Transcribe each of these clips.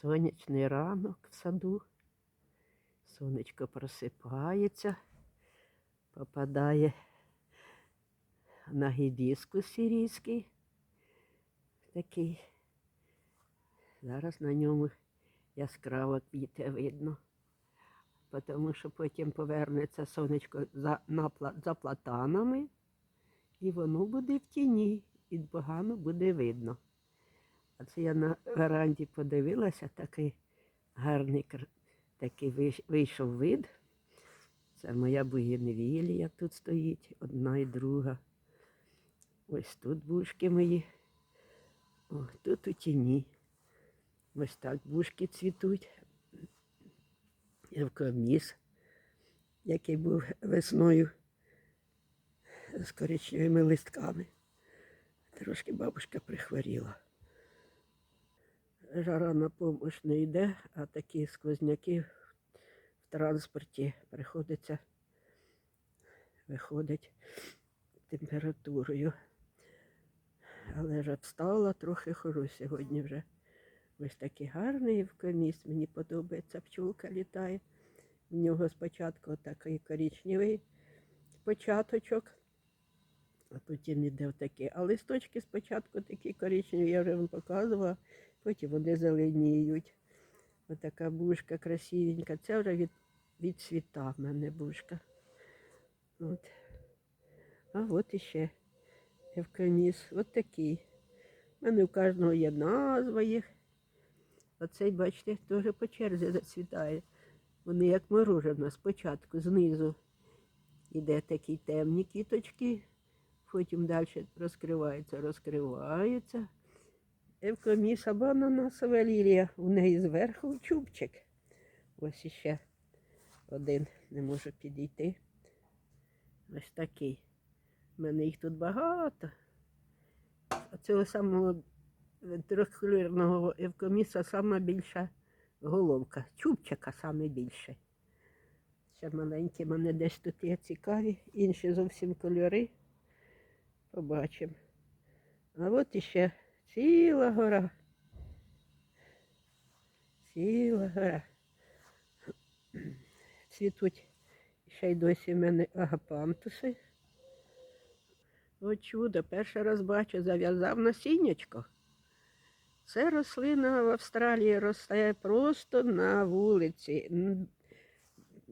Сонячний ранок в саду. Сонечко просипається, попадає на гібіскус сирійський. Такий. Зараз на ньому яскраво квіте видно. Тому що потім повернеться сонечко за, на, за платанами, і воно буде в тіні, і погано буде видно. А це я на веранді подивилася, такий гарний такий вийшов вид. Це моя буєнвілія тут стоїть, одна і друга. Ось тут бушки мої. О, тут у тіні. Ось так бушки цвітуть. Евкоміс, який був весною з коричневими листками. Трошки бабушка прихворіла. Жара на помощ не йде, а такі сквозняки в транспорті приходиться, виходить температурою. Але ж встала трохи хожу сьогодні вже. Ось такий гарний вкоміс, мені подобається, пчолка літає. В нього спочатку такий коричневий початочок, а потім іде такий. А листочки спочатку такі коричневі, я вже вам показувала, потім вони зеленіють. Отака бушка красивенька. Це вже від, від цвіта в мене бушка. От. А от іще евконіс. От такий. У мене у кожного є назва їх. Оцей, бачите, теж по черзі зацвітає. Вони як морожено спочатку знизу іде такі темні квіточки, потім далі розкриваються, розкриваються. Евкоміса бананасова лілія. У неї зверху чубчик. Ось іще один не можу підійти. Ось такий. У мене їх тут багато. А цього самого трьохкольорного евкоміса сама більша головка. Чубчика саме більше. Ще маленькі мене десь тут є цікаві, інші зовсім кольори. Побачимо. А от іще ціла гора. Ціла гора. Цвітуть ще й досі в мене агапантуси. О чудо, перший раз бачу, зав'язав насіннячко. Це рослина в Австралії росте просто на вулиці.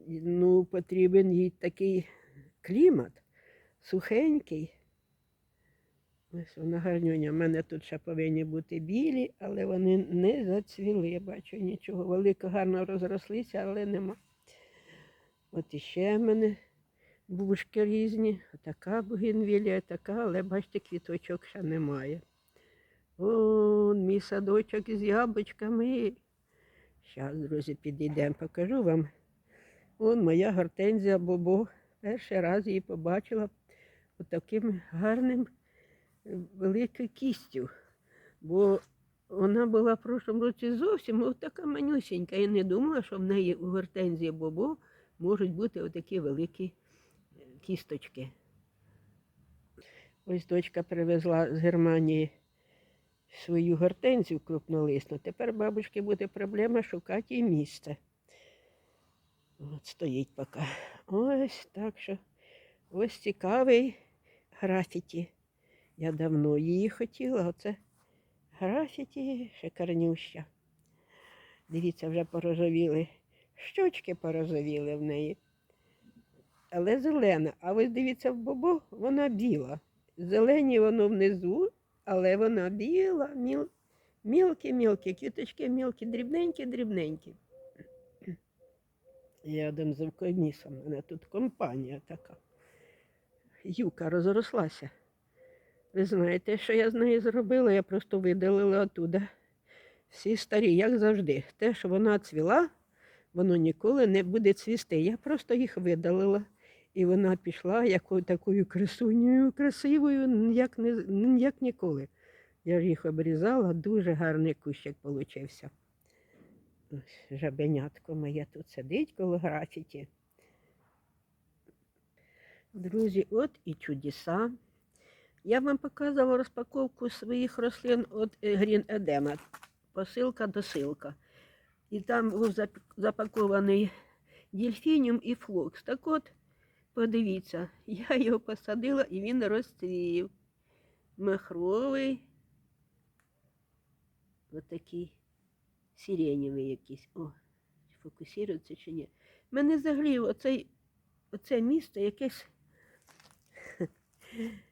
Ну, потрібен їй такий клімат, сухенький. Ось вона гарнюня. У мене тут ще повинні бути білі, але вони не зацвіли. Я бачу нічого. Велико гарно розрослися, але нема. От іще в мене бушки різні. Така бугенвілія, така, але бачите, квіточок ще немає. О, мій садочок із яблучками. Зараз, друзі, підійдемо, покажу вам. Вон моя гортензія Бобо. Перший раз її побачила таким гарним великою кістю. Бо вона була в прошлому році зовсім от така манюсінька. Я не думала, що в неї у гортензії Бобо можуть бути отакі великі е, кісточки. Ось дочка привезла з Германії свою гортензію крупнолисну. Тепер бабушки буде проблема шукати їй місце. От стоїть поки. Ось так що ось цікавий графіті. Я давно її хотіла. Оце графіті шикарнюща. Дивіться, вже порозовіли. Щочки порозовіли в неї. Але зелена. А ось дивіться в бобо, вона біла. Зелені воно внизу, але вона біла, міл... мілкі-мілкі, квіточки мілкі, дрібненькі-дрібненькі. Я один з евкомісом, у мене тут компанія така. Юка розрослася. Ви знаєте, що я з нею зробила? Я просто видалила оттуда всі старі, як завжди. Те, що вона цвіла, воно ніколи не буде цвісти. Я просто їх видалила. І вона пішла якою такою красунею, красивою, як, не, як ніколи. Я ж їх обрізала, дуже гарний кущик получився. Жабенятко моє тут сидить коло графіті. Друзі, от і чудеса. Я вам показувала розпаковку своїх рослин від Green Edema. Посилка досилка. І там був запакований дельфініум і флокс. Так от, подивіться, я його посадила і він розцвів. Махровий. Отакий сиренєвий якийсь. О, фокусується чи ні. Мене взагалі оце місто якесь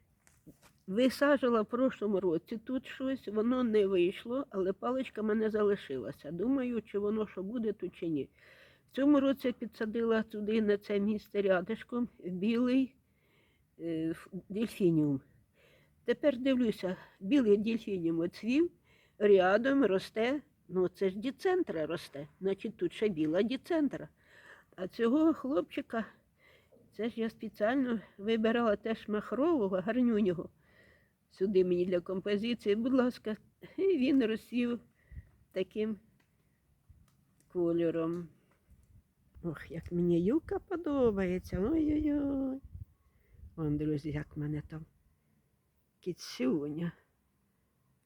висаджувала в прошлому році. Тут щось, воно не вийшло, але паличка мене залишилася. Думаю, чи воно що буде тут чи ні. В цьому році підсадила туди на це місце рядишком білий е, дельфініум. Тепер дивлюся, білий дельфініум оцвів, рядом росте, ну це ж діцентра росте, значить тут ще біла діцентра. А цього хлопчика, це ж я спеціально вибирала теж махрового, гарнюнього. Сюди мені для композиції, будь ласка, і він розсів таким кольором. Ох, як мені юка подобається. Ой-ой-ой. Вон, друзі, як мене там кіцюня.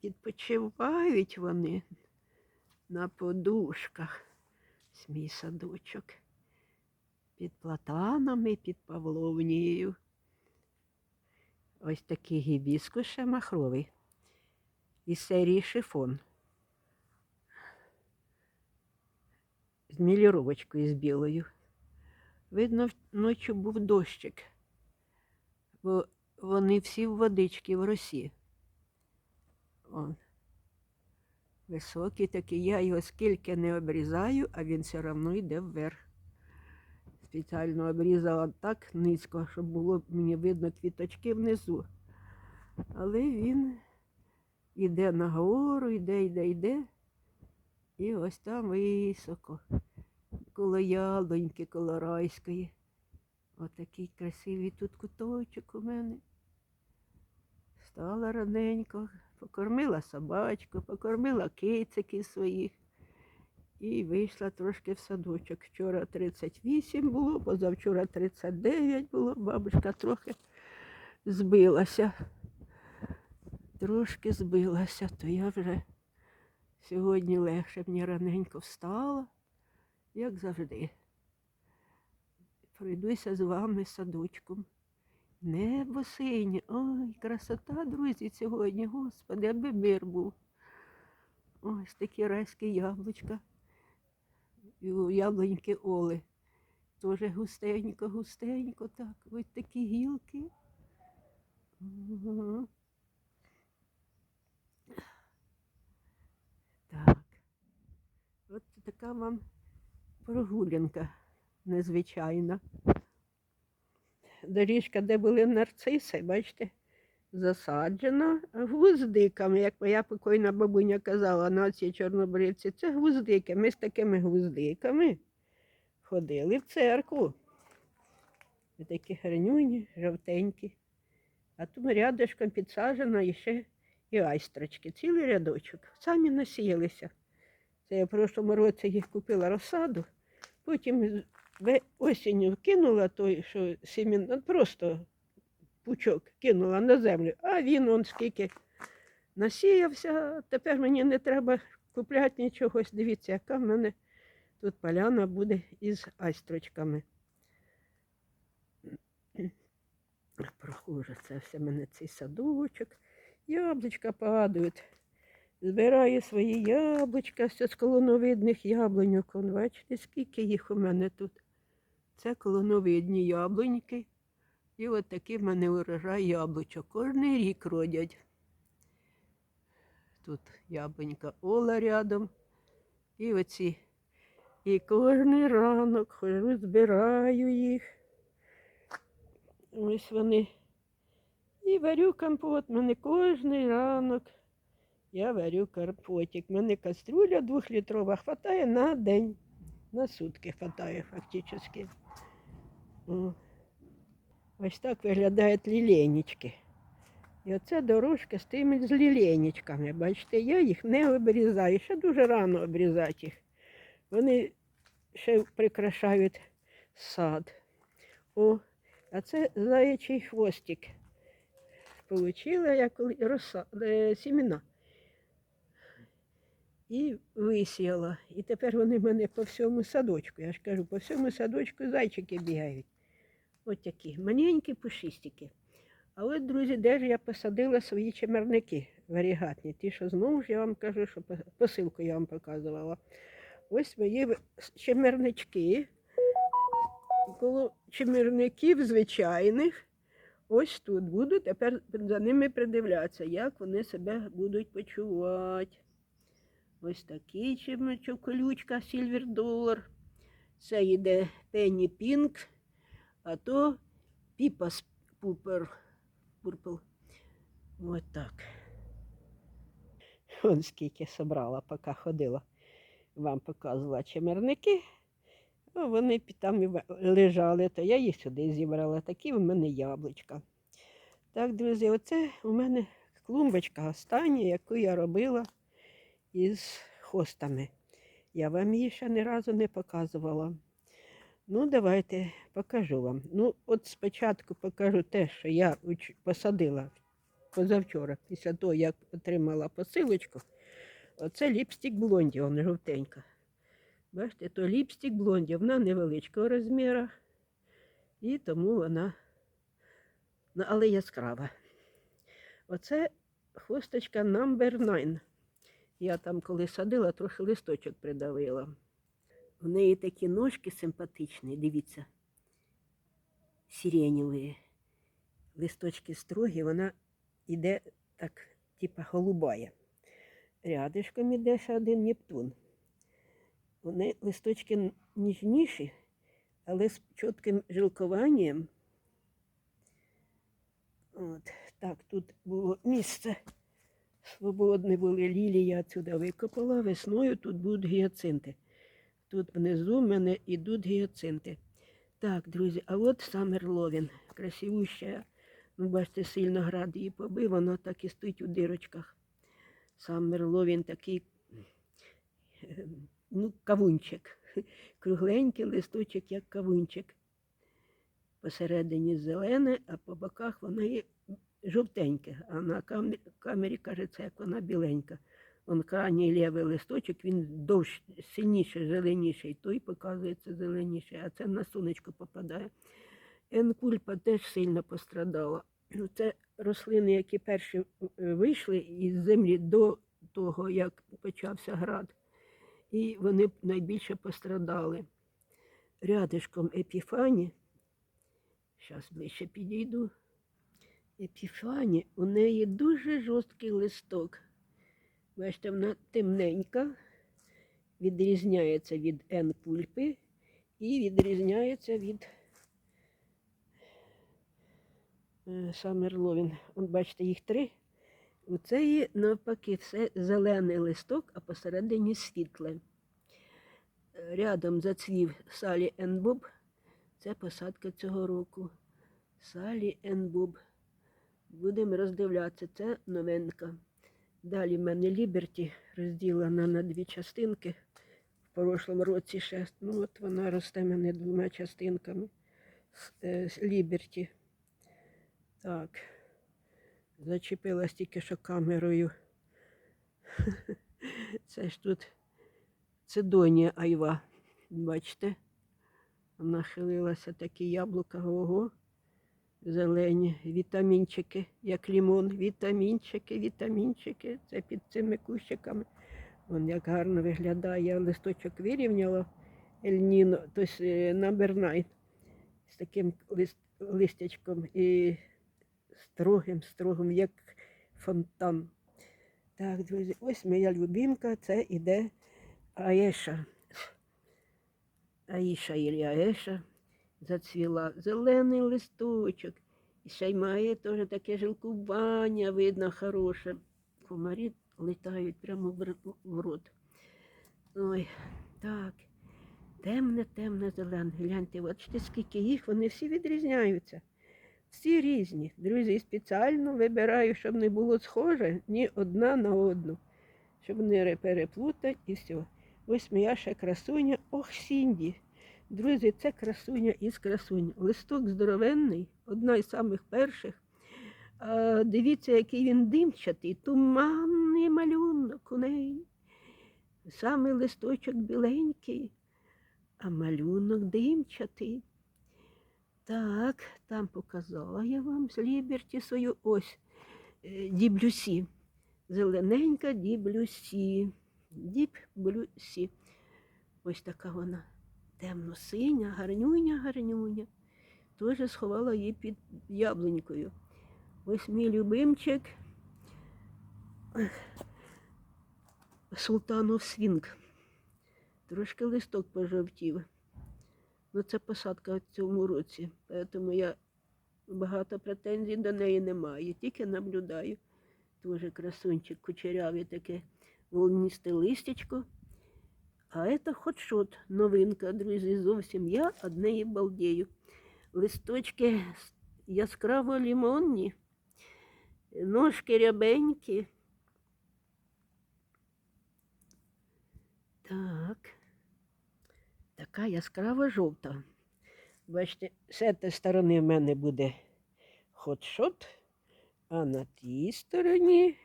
Відпочивають вони на подушках. Ось Мій садочок. Під платанами, під павловнією. Ось такий гібіскус ще махровий. Із серії шифон. З міліровочкою з білою. Видно, в- ночі був дощик, бо вони всі в водички в росі. Он. Високий такий, я його скільки не обрізаю, а він все одно йде вверх. Спеціально обрізала так низько, щоб було мені видно квіточки внизу. Але він йде нагору, йде, йде, йде. І ось там високо, коло яблоньки, коло райської. Отакий красивий тут куточок у мене. Стала раненько, покормила собачку, покормила кициків своїх. І вийшла трошки в садочок. Вчора 38 було, позавчора 39 було. Бабушка трохи збилася. Трошки збилася, то я вже сьогодні легше мені раненько встала, як завжди. Пройдуся з вами садочком. Небо синє. Ой, красота, друзі, сьогодні, Господи, аби мир був. Ось такі райські яблучка. І у яблуньки Оли. Тоже густенько, густенько так. Ось такі гілки. Ага. Так. От така вам прогулянка незвичайна. Доріжка, де були нарциси, бачите, засаджена гвоздиками, як моя покойна бабуня казала на цій чорнобривці, це гвоздики. Ми з такими гвоздиками ходили в церкву. І такі гарнюні, жовтенькі. А тут рядышком підсаджено і ще і айстрочки, цілий рядочок. Самі насіялися. Це я в прошлому році їх купила розсаду, потім осінню вкинула той, що сімін, ну, просто пучок кинула на землю, а він он скільки насіявся. Тепер мені не треба купляти нічого. Дивіться, яка в мене тут поляна буде із айстрочками. Прохоже, це все в мене цей садочок. Яблучка падають. Збираю свої яблучка все з колоновидних яблуньок. Бачите, скільки їх у мене тут. Це колоновидні яблуньки. І от такий в мене урожай яблучок. Кожний рік родять. Тут яблунька Ола рядом. І оці. І кожний ранок хожу, збираю їх. Ось вони. І варю компот. Мене кожний ранок я варю компотик. У мене кастрюля двохлітрова хватає на день. На сутки хватає фактично. Ось так виглядають лілейнички. І оце дорожка з тими з лілейничками. Бачите, я їх не обрізаю. Ще дуже рано обрізати їх. Вони ще прикрашають сад. О, а це заячий хвостик. Получила я коли роса, е, сімена. і висіяла. І тепер вони в мене по всьому садочку. Я ж кажу, по всьому садочку зайчики бігають. От такі маленькі пушистики. А от, друзі, де ж я посадила свої чемерники варігатні. Ті, що знову ж я вам кажу, що посилку я вам показувала. Ось мої чемернички. Коло чемерників звичайних. Ось тут буду тепер за ними придивлятися, як вони себе будуть почувати. Ось такий чимочок, колючка, сільвер долар. Це йде Пенні Пінк, а то Піпас Пупер. Пурпл. Ось так. Вон скільки собрала, поки ходила. Вам показувала чемерники. А вони там лежали, то я їх сюди зібрала. Такі в мене яблучка. Так, друзі, оце у мене клумбочка остання, яку я робила із хостами. Я вам її ще ні разу не показувала. Ну, давайте покажу вам. Ну, от спочатку покажу те, що я посадила позавчора, після того, як отримала посилочку. Оце ліпстик блонді, вона жовтенька. Бачите, то ліпстик блонді, вона невеличкого розміру, і тому вона, ну, але яскрава. Оце хусточка number 9. Я там, коли садила, трохи листочок придавила. В неї такі ножки симпатичні, дивіться, сиреневі. Листочки строгі, вона йде так, типа голубая. Рядишком іде ще один Нептун. Вони листочки ніжніші, але з чітким жилкуванням. От, так, тут було місце. Свободне були лілії, я отсюди викопала. Весною тут будуть гіацинти. Тут внизу в мене йдуть гіацинти. Так, друзі, а от Самер Ловін. Красивуща. Ну, бачите, сильно град її побив, вона так і стоїть у дирочках. Самер Ловін такий, е, ну, кавунчик. Кругленький листочок, як кавунчик. Посередині зелене, а по боках вона є жовтеньке, а на кам- камері кажеться, як вона біленька. Он крайній лівий листочок, він довш, сильніший, зеленіший, той показується зеленіший, а це на сонечко попадає. Енкульпа теж сильно пострадала. Ну, Це рослини, які перші е, вийшли із землі до того, як почався град. І вони найбільше пострадали. Рядишком епіфані, зараз ближче підійду. Епіфані, у неї дуже жорсткий листок. Бачите, вона темненька, відрізняється від Н-пульпи і відрізняється від Самерловін. От бачите, їх три. У цієї навпаки все зелений листок, а посередині світле. Е, Рядом зацвів Салі Енбоб. Це посадка цього року. Салі Енбоб. Будемо роздивлятися, це новинка. Далі в мене Ліберті розділена на дві частинки. В прошлому році ще, ну от вона росте мене двома частинками. Е, з Ліберті. Так. Зачепилась тільки що камерою. Це ж тут цидонія айва. Бачите? Нахилилася такі яблука, ого. Зелені вітамінчики, як лімон, вітамінчики, вітамінчики. Це під цими кущиками. Вон як гарно виглядає. Я листочок вирівняла Ельніно, тобто 9 з таким лист, листячком і строгим, строгим, як фонтан. Так, друзі, ось моя любімка, це іде Аєша. Аїша і Аєша зацвіла зелений листочок. І ще й має теж таке жилкування, видно, хороше. Комарі літають прямо в рот. Ой, так. Темне, темне, зелене. Гляньте, бачите, скільки їх, вони всі відрізняються. Всі різні. Друзі, спеціально вибираю, щоб не було схоже ні одна на одну. Щоб не переплутати і все. Ось моя ще красуня. Ох, Сінді. Друзі, це красуня із красунь. Листок здоровенний, одна із самих перших. Дивіться, який він димчатий, туманний малюнок у неї. Саме листочок біленький, а малюнок димчатий. Так, там показала я вам з Ліберті свою ось е, діблюсі. Зелененька діблюсі. Діблюсі. Ось така вона темно-синя, гарнюня, гарнюня. Теж сховала її під яблунькою. Ось мій любимчик. Султанов свінг. Трошки листок пожовтів. Ну, це посадка в цьому році, тому я багато претензій до неї не маю, тільки наблюдаю. Дуже красунчик, кучерявий таке волністе листячко. А це хотшот, новинка, друзі, зовсім я од неї балдею. Листочки яскраво лімонні, ножки рябенькі. Так. Така яскраво жовта. Бачите, з цієї сторони в мене буде хотшот, а на тій стороні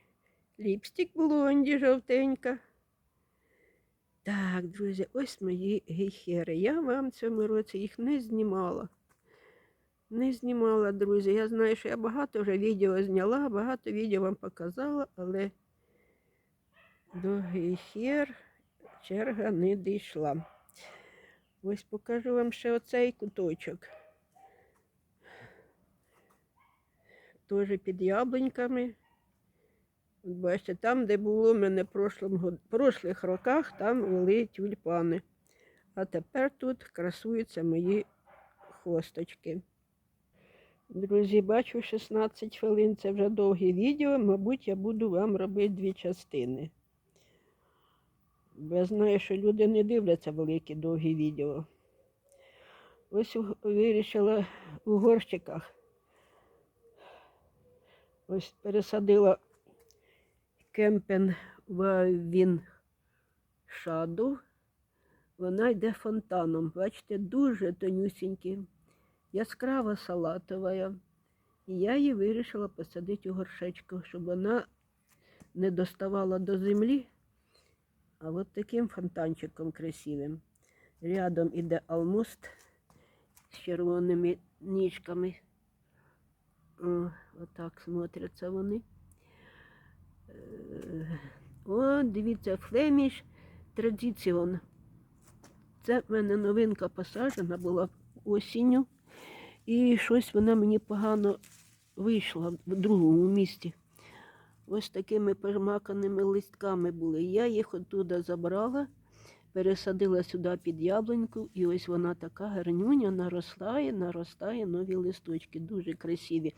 ліпстик блонді жовтенька. Так, друзі, ось мої гейхери. Я вам цьому році їх не знімала. Не знімала, друзі. Я знаю, що я багато вже відео зняла, багато відео вам показала, але до гейхер черга не дійшла. Ось покажу вам ще оцей куточок. Теж під яблуньками. Бачите, там, де було в мене в прошлих роках, там вели тюльпани. А тепер тут красуються мої хосточки. Друзі, бачу 16 хвилин. Це вже довге відео. Мабуть, я буду вам робити дві частини. Бо я знаю, що люди не дивляться великі довгі відео. Ось вирішила у горщиках. Ось пересадила кемпен він шаду. Вона йде фонтаном. Бачите, дуже тонюсінькі, яскрава салатова. І я її вирішила посадити у горшечку, щоб вона не доставала до землі, а от таким фонтанчиком красивим. Рядом іде алмуст з червоними ніжками. О, отак смотряться вони. Е, О, дивіться, Флеміш Традиціон. Це в мене новинка посаджена була осінню. І щось вона мені погано вийшла в другому місті. Ось такими перемаканими листками були. Я їх оттуда забрала, пересадила сюди під яблуньку, і ось вона така гарнюня наростає, наростає нові листочки, дуже красиві.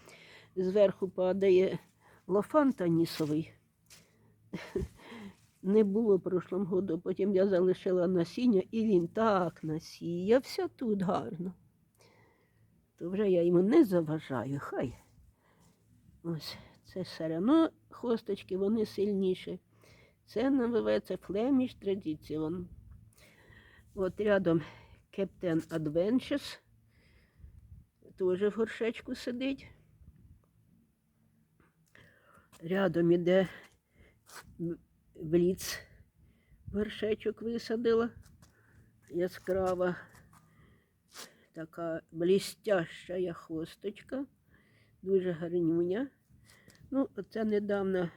Зверху падає лофан танісовий. Не було в прошлому году, потім я залишила насіння, і він так насіявся тут гарно. То вже я йому не заважаю, хай. Ось це все одно хосточки, вони сильніші. Це називається Flemish Tradition. От рядом Captain Adventures. Теж в горшечку сидить. Рядом іде Бліц. Горшечок висадила. Яскрава така блістяща хвосточка. Дуже гарнюня. Ну, оце недавно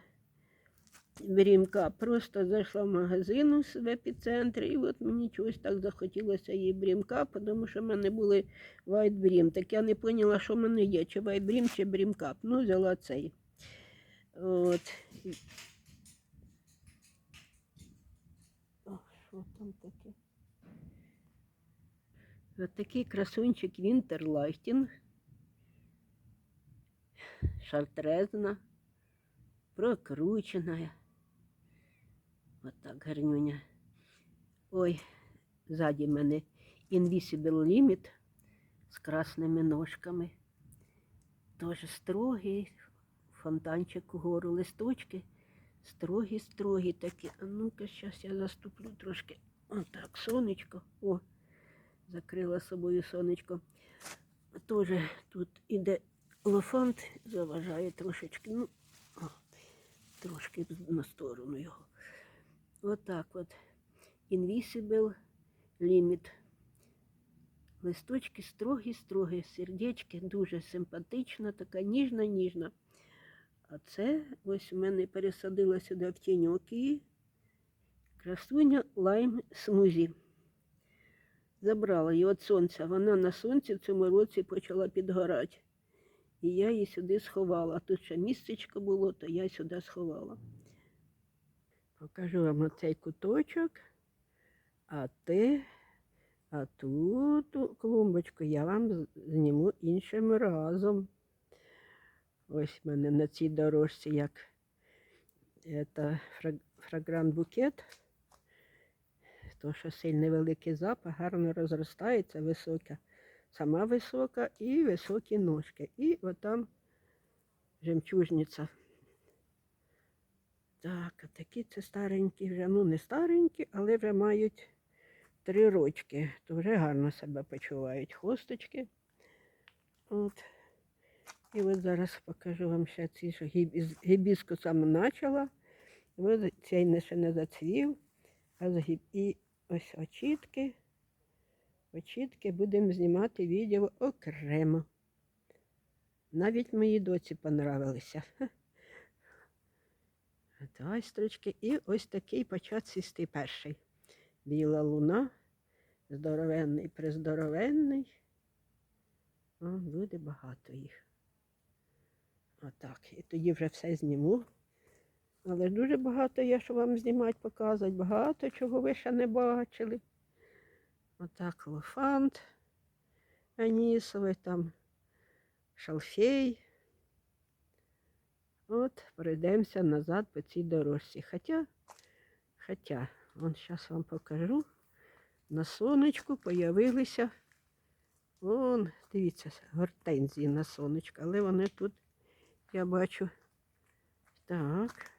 брімка. Просто зайшла в магазин в епіцентрі, і от мені чогось так захотілося її брімка, тому що в мене були вайт брім. Так я не поняла, що в мене є, чи вайт брім, чи брімкап. Ну, взяла цей. От. О, що там таке? Ось такий красунчик Вінтерлайтінг. Шартрезна, прокручена. От так гарнюня. Ой, ззаді мене Invisible Limit з красними ножками. Теж строгий фонтанчик угору листочки. Строгі, строгі такі. А ну-ка, зараз я заступлю трошки. Отак, сонечко. О, закрила собою сонечко. Теж тут іде лофант, заважає трошечки. Ну, о, трошки на сторону його. Отак от. Invisible Limit. Листочки строгі-строгі, сердечки, дуже симпатична, така ніжна-ніжна. А це ось у мене пересадила сюди в тіньоки. Красуня лайм смузі. Забрала її від сонця. Вона на сонці в цьому році почала підгорати. І я її сюди сховала. Тут ще містечко було, то я сюди сховала. Покажу вам оцей куточок. А те, а тут клумбочку я вам зніму іншим разом. Ось в мене на цій дорожці як це фрагрант букет. То, що сильний великий запах, гарно розростається, висока. Сама висока і високі ножки. І отам жемчужниця. Так, а такі це старенькі вже, ну не старенькі, але вже мають три рочки, то вже гарно себе почувають хосточки. От. І от зараз покажу вам ще ці, що гібіс- гібіскусом почала. Ось цей не ще не зацвів. І ось очітки. Очітки будемо знімати відео окремо. Навіть моїй доці понравилися. От Айстрочки. І ось такий почав цвісти перший. Біла луна, здоровенний, приздоровенний. О, буде багато їх. Отак. І тоді вже все зніму. Але дуже багато є, що вам знімати, показувати. Багато чого ви ще не бачили. Отак лофант анісовий, там шалфей. От, пройдемося назад по цій дорожці. Хоча, хоча, вон зараз вам покажу. На сонечку появилися. Вон, дивіться, гортензії на сонечку, але вони тут, я бачу. Так.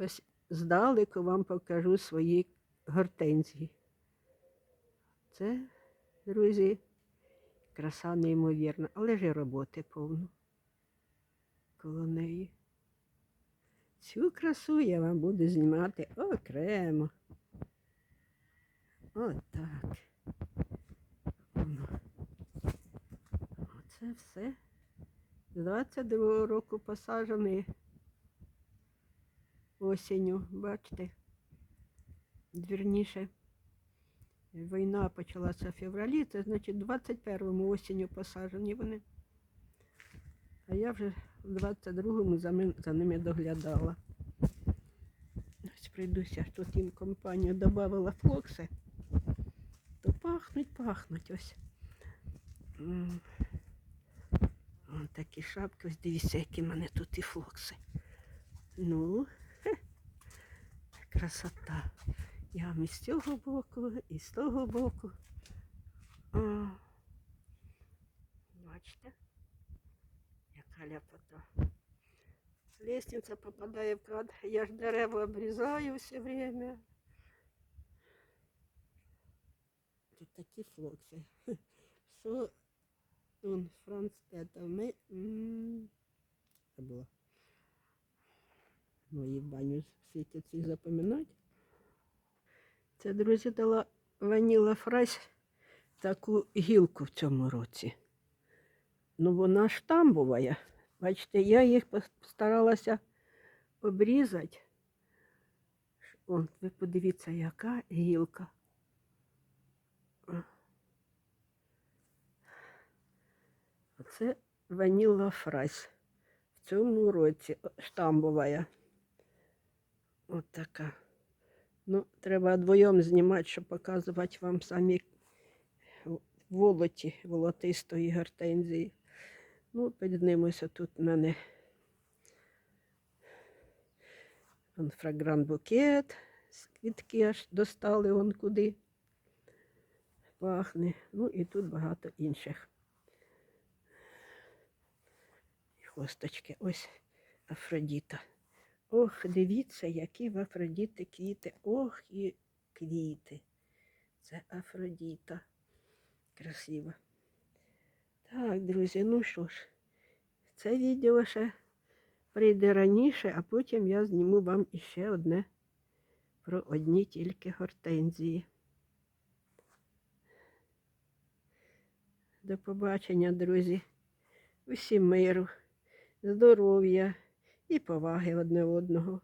Ось здалеку вам покажу свої гортензії. Це, друзі, краса неймовірна, але ж і роботи повно коло неї. Цю красу я вам буду знімати окремо. Отак. Оце все. З 22-го року посаджений осінню, бачите. Вірніше, війна почалася в февралі, це значить 21-му осінню посаджені вони. А я вже в 22-му за, за ними доглядала. Ось прийдуся, тут їм компанію додавала флокси. То пахнуть, пахнуть ось. Вон такі шапки, ось дивіться, які в мене тут і флокси. Ну, хе, красота. Я вам і з цього боку, і з того боку. О, бачите? Яка ляпота. Лестниця попадає в кадр. Я ж дерева обрізаю все время. Тут такі флокси. Що он Франц это ми м, забула. Мої баню світяться і запам'ятати. Це, друзі, дала ваніла фрайс таку гілку в цьому році. Ну, вона ж там буває. Бачите, я їх постаралася обрізати. О, ви подивіться, яка гілка. О. Оце ваніла фрайс. В цьому році О, штамбовая. От така. Ну, треба вдвоєм знімати, щоб показувати вам самі волоті волотистої гортензії. Ну, під тут в мене он фрагрант букет, квітки аж достали он куди. Пахне. Ну і тут багато інших. Хосточки. Ось Афродіта. Ох, дивіться, які в Афродіти квіти. Ох, і квіти. Це Афродіта. Красиво. Так, друзі, ну що ж, це відео ще прийде раніше, а потім я зніму вам іще одне про одні тільки гортензії. До побачення, друзі. Усім миру, здоров'я і поваги одне одного.